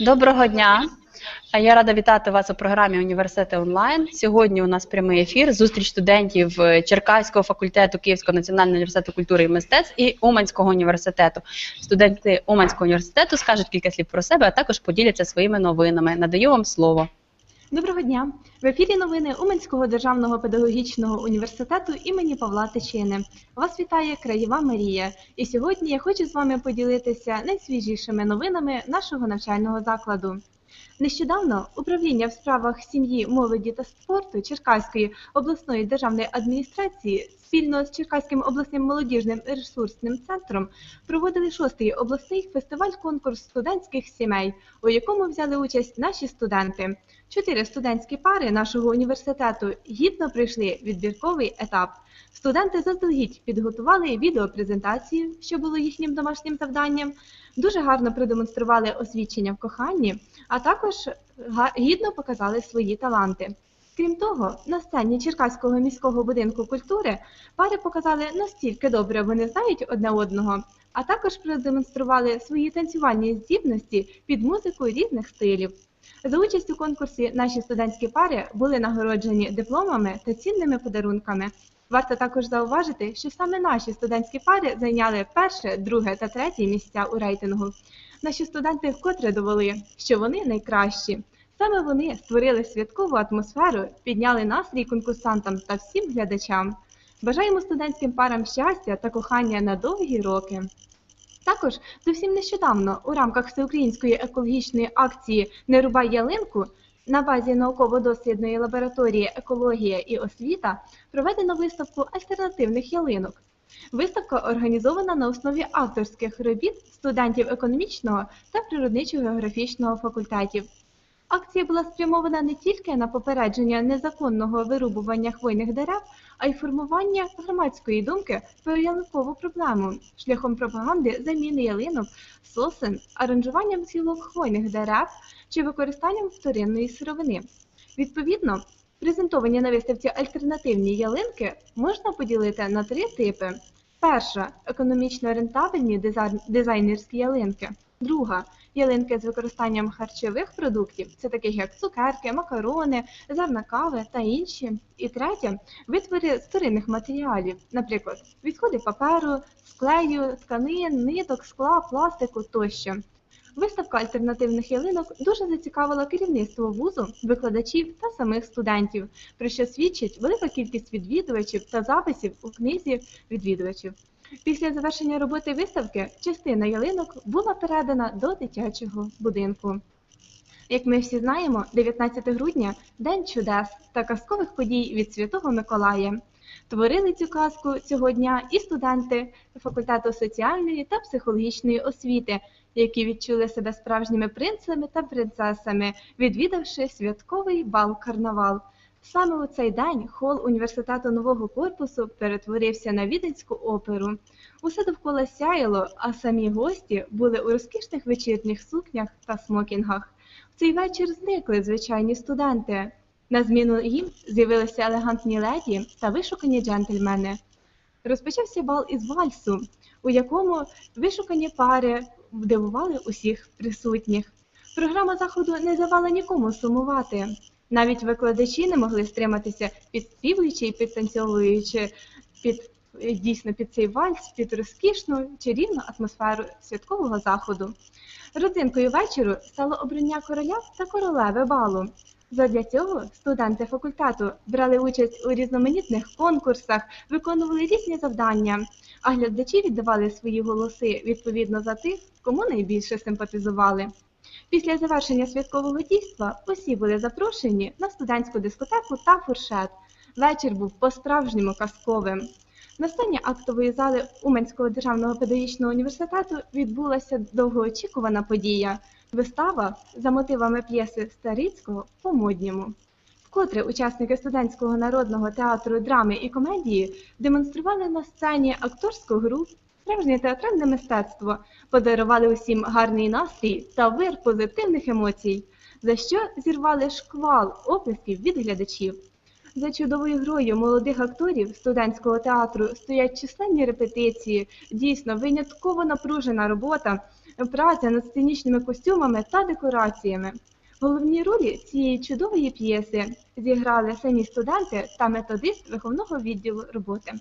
Доброго дня. Я рада вітати вас у програмі Університети онлайн. Сьогодні у нас прямий ефір, зустріч студентів е, Черкаського факультету Київського національного університету культури і мистецтв і Уманського університету. Студенти Уманського університету скажуть кілька слів про себе, а також поділяться своїми новинами. Надаю вам слово. Доброго дня! В ефірі новини Уманського державного педагогічного університету імені Павла Тичини. Вас вітає Краєва Марія. І сьогодні я хочу з вами поділитися найсвіжішими новинами нашого навчального закладу. Нещодавно управління в справах сім'ї, молоді та спорту Черкаської обласної державної адміністрації спільно з Черкаським обласним молодіжним ресурсним центром проводили шостий обласний фестиваль-конкурс студентських сімей, у якому взяли участь наші студенти. Чотири студентські пари нашого університету гідно пройшли відбірковий етап. Студенти заздалегідь підготували відеопрезентацію, що було їхнім домашнім завданням, дуже гарно продемонстрували освідчення в коханні, а також гідно показали свої таланти. Крім того, на сцені Черкаського міського будинку культури пари показали настільки добре вони знають одне одного, а також продемонстрували свої танцювальні здібності під музику різних стилів. За участь у конкурсі наші студентські пари були нагороджені дипломами та цінними подарунками. Варто також зауважити, що саме наші студентські пари зайняли перше, друге та третє місця у рейтингу. Наші студенти вкотре довели, що вони найкращі. Саме вони створили святкову атмосферу, підняли настрій конкурсантам та всім глядачам. Бажаємо студентським парам щастя та кохання на довгі роки. Також зовсім нещодавно у рамках всеукраїнської екологічної акції Не рубай ялинку на базі науково-дослідної лабораторії Екологія і освіта проведено виставку альтернативних ялинок. Виставка організована на основі авторських робіт студентів економічного та природничо-географічного факультетів. Акція була спрямована не тільки на попередження незаконного вирубування хвойних дерев, а й формування громадської думки про ялинкову проблему шляхом пропаганди заміни ялинок, сосен, аранжуванням цілок хвойних дерев чи використанням вторинної сировини. Відповідно, презентовані на виставці альтернативні ялинки можна поділити на три типи: перша економічно рентабельні дизайнерські ялинки, друга ялинки з використанням харчових продуктів, це таких як цукерки, макарони, зерна кави та інші. І третє витвори старинних матеріалів, наприклад, відходи паперу, склею, тканин, ниток, скла, пластику тощо. Виставка альтернативних ялинок дуже зацікавила керівництво вузу, викладачів та самих студентів, про що свідчить велика кількість відвідувачів та записів у книзі відвідувачів. Після завершення роботи виставки частина ялинок була передана до дитячого будинку. Як ми всі знаємо, 19 грудня день чудес та казкових подій від Святого Миколая. Творили цю казку цього дня і студенти факультету соціальної та психологічної освіти, які відчули себе справжніми принцами та принцесами, відвідавши святковий бал карнавал. Саме у цей день хол університету нового корпусу перетворився на віденську оперу. Усе довкола сяяло, а самі гості були у розкішних вечірніх сукнях та смокінгах. В цей вечір зникли звичайні студенти. На зміну їм з'явилися елегантні леді та вишукані джентльмени. Розпочався бал із вальсу, у якому вишукані пари вдивували усіх присутніх. Програма заходу не давала нікому сумувати. Навіть викладачі не могли стриматися, підспівуючи і підтанцьовуючи під дійсно під цей вальс, під розкішну чарівну атмосферу святкового заходу. Родзинкою вечору стало обрання короля та королеви балу. Задля цього студенти факультету брали участь у різноманітних конкурсах, виконували різні завдання, а глядачі віддавали свої голоси відповідно за тих, кому найбільше симпатизували. Після завершення святкового дійства усі були запрошені на студентську дискотеку та фуршет. Вечір був по-справжньому казковим. На сцені актової зали Уманського державного педагогічного університету відбулася довгоочікувана подія вистава за мотивами п'єси Старицького по модньому. Вкотре учасники студентського народного театру драми і комедії демонстрували на сцені акторську гру, справжнє театральне мистецтво, подарували усім гарний настрій та вир позитивних емоцій, за що зірвали шквал оплесків від глядачів. За чудовою грою молодих акторів студентського театру стоять численні репетиції, дійсно винятково напружена робота, праця над сценічними костюмами та декораціями. Головні ролі цієї чудової п'єси зіграли самі студенти та методист виховного відділу роботи.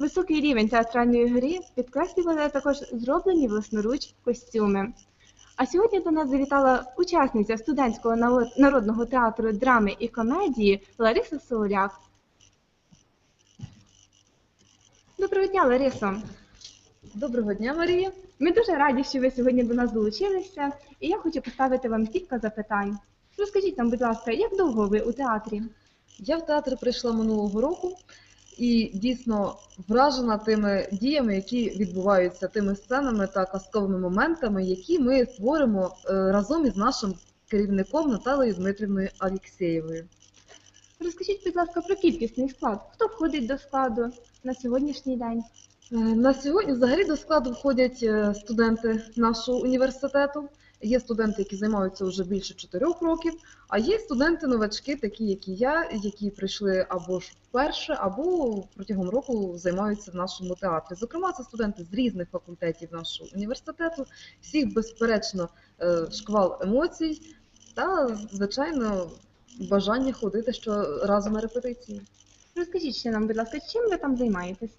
Високий рівень театральної гри підкреслювали також зроблені власноруч костюми. А сьогодні до нас завітала учасниця студентського народного театру драми і комедії Лариса Соуляк. Доброго дня, Ларисо! Доброго дня, Марія. Ми дуже раді, що ви сьогодні до нас долучилися, і я хочу поставити вам кілька запитань. Розкажіть нам, будь ласка, як довго ви у театрі? Я в театр прийшла минулого року і дійсно вражена тими діями, які відбуваються, тими сценами та казковими моментами, які ми творимо е, разом із нашим керівником Наталею Дмитрівною Алєксєєвою. Розкажіть, будь ласка, про кількісний склад. Хто входить до складу на сьогоднішній день? Е, На сьогодні взагалі до складу входять е, студенти нашого університету. Є студенти, які займаються вже більше чотирьох років, а є студенти-новачки, такі як і я, які прийшли або ж вперше, або протягом року займаються в нашому театрі. Зокрема, це студенти з різних факультетів нашого університету. Всіх, безперечно, е, шквал емоцій та, звичайно, бажання ходити щоразу на репетиції. Розкажіть ще нам, будь ласка, чим ви там займаєтесь?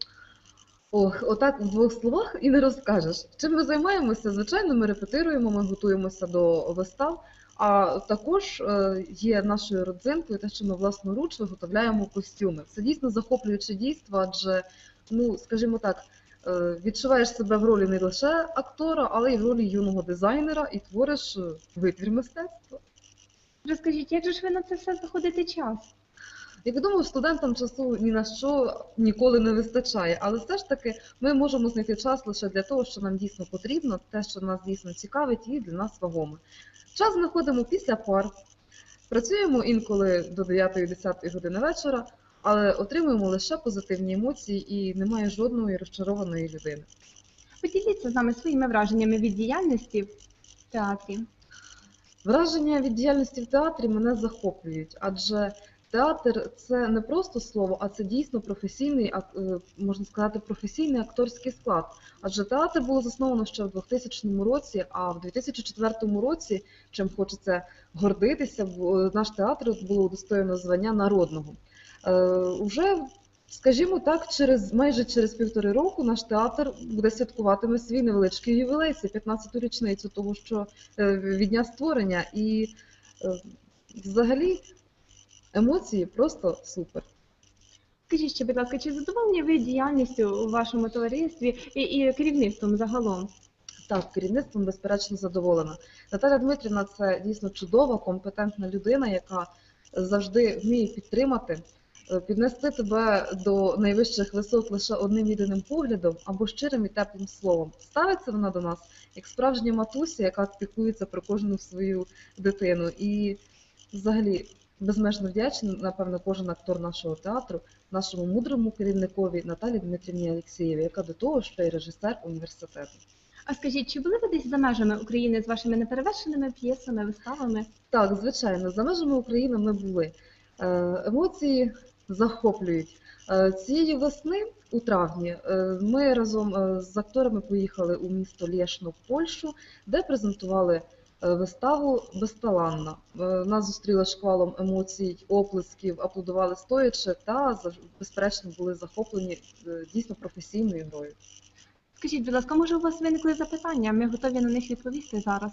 Ох, отак в двох словах і не розкажеш. Чим ми займаємося? Звичайно, ми репетируємо, ми готуємося до вистав. А також е, є нашою родзинкою те, що ми власноруч виготовляємо костюми. Це дійсно захоплююче дійство, адже, ну скажімо так, е, відчуваєш себе в ролі не лише актора, але й в ролі юного дизайнера і твориш е, витвір мистецтва. Розкажіть, як же ж ви на це все знаходите час? Як відомо, студентам часу ні на що ніколи не вистачає, але все ж таки ми можемо знайти час лише для того, що нам дійсно потрібно, те, що нас дійсно цікавить, і для нас вагоме. Час знаходимо після пар, працюємо інколи до 9-10 години вечора, але отримуємо лише позитивні емоції і немає жодної розчарованої людини. Поділіться з нами своїми враженнями від діяльності в театрі. Враження від діяльності в театрі мене захоплюють, адже театр це не просто слово, а це дійсно професійний, е, можна сказати, професійний акторський склад. Адже театр було засновано ще в 2000 році, а в 2004 році, чим хочеться гордитися, бо наш театр було удостоєно звання народного. Е, Уже Скажімо так, через майже через півтори року наш театр буде святкуватиме свій невеличкий ювілей, це 15-ту річницю того, що е, від дня створення, і е, взагалі емоції просто супер. Скажіть ще, будь ласка, чи задоволені ви діяльністю у вашому товаристві і, і керівництвом загалом? Так, керівництвом безперечно задоволена. Наталя Дмитрівна це дійсно чудова, компетентна людина, яка завжди вміє підтримати, е, піднести тебе до найвищих висот лише одним єдиним поглядом або щирим і теплим словом. Ставиться вона до нас як справжня матуся, яка піклується про кожну свою дитину. І взагалі безмежно вдячна, напевно, кожен актор нашого театру, нашому мудрому керівникові Наталі Дмитрівні Олексієві, яка до того ще й режисер університету. А скажіть, чи були ви десь за межами України з вашими неперевершеними п'єсами, виставами? Так, звичайно, за межами України ми були. Е, Емоції захоплюють. Е, Цієї весни, у травні, е, ми разом з акторами поїхали у місто Лєшно Польщу, де презентували виставу Безталанна. Е, Нас зустріли шквалом емоцій, оплесків, аплодували стоячи та безперечно були захоплені е, дійсно професійною грою. Скажіть, будь ласка, може у вас виникли запитання? Ми готові на них відповісти зараз.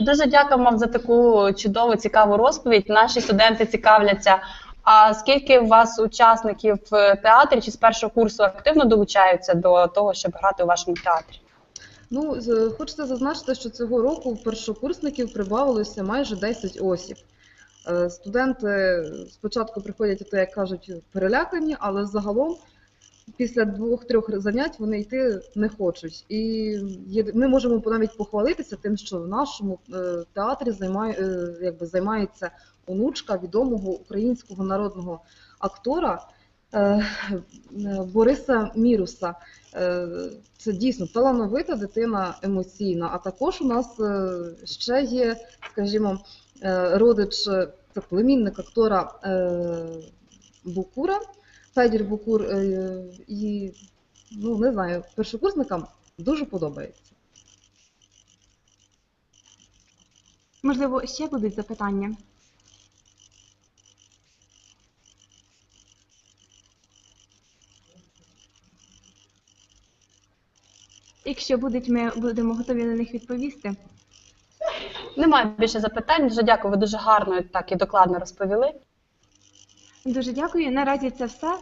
Дуже дякую вам за таку чудову, цікаву розповідь. Наші студенти цікавляться. А скільки у вас учасників в театрі чи з першого курсу активно долучаються до того, щоб грати у вашому театрі? Ну, хочеться зазначити, що цього року першокурсників прибавилося майже 10 осіб. Е, Студенти спочатку приходять, ото, як кажуть, перелякані, але загалом після двох-трьох занять вони йти не хочуть. І ми можемо навіть похвалитися тим, що в нашому е, театрі займає, е, якби займається онучка відомого українського народного актора Бориса Міруса. Е, Це дійсно талановита дитина емоційна. А також у нас е, ще є, скажімо, е, родич, е, це племінник актора е, Букура, Федір Букур. е, І ну не знаю, першокурсникам Дуже подобається. Можливо, ще будуть запитання. Якщо будуть, ми будемо готові на них відповісти. Немає більше запитань. Дуже дякую. Ви дуже гарно так і докладно розповіли. Дуже дякую. Наразі це все.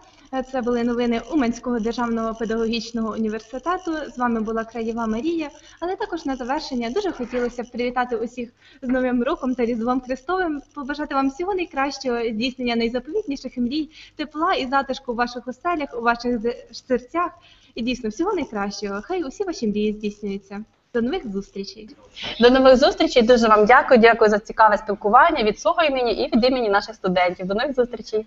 Це були новини Уманського державного педагогічного університету. З вами була Краєва Марія. Але також на завершення дуже хотілося б привітати усіх з Новим роком та Різдвом Христовим, побажати вам всього найкращого, здійснення найзаповітніших мрій, тепла і затишку у ваших оселях, у ваших серцях. І дійсно всього найкращого. Хай усі ваші мрії здійснюються. До нових зустрічей. До нових зустрічей. Дуже вам дякую. Дякую за цікаве спілкування від свого імені і від імені наших студентів. До нових зустрічей.